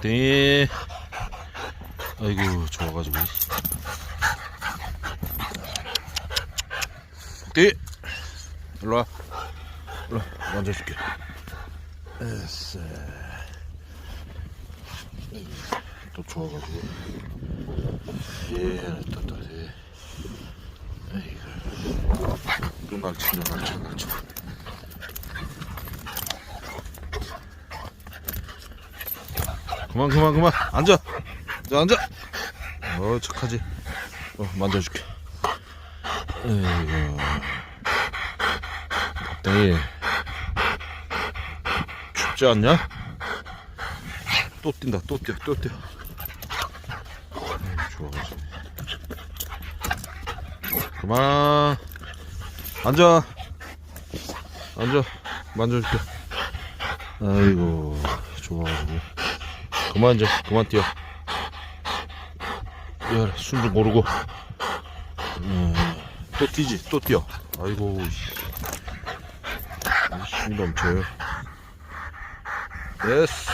네. 아이고 좋아가지고. 네. 일로 와. 일로 와. 만져줄게. 아이고, 또 좋아가지고. 예, 또 또. 예. 아이고. 또 날치네 날치 날치. 그만 그만 그만. 앉아. 자 앉아. 어 착하지. 어 만져줄게. 에이구 박댕이 춥지 않냐? 또 뛴다 또 뛰어 또 뛰어. 좋아가지고. 그만. 앉아. 앉아. 만져줄게. 아이고 좋아가지고 그만 이제 그만 뛰어. 야, 숨좀 고르고. 음, 또 뛰지? 또 뛰어. 아이고 힘이 넘쳐요. 됐어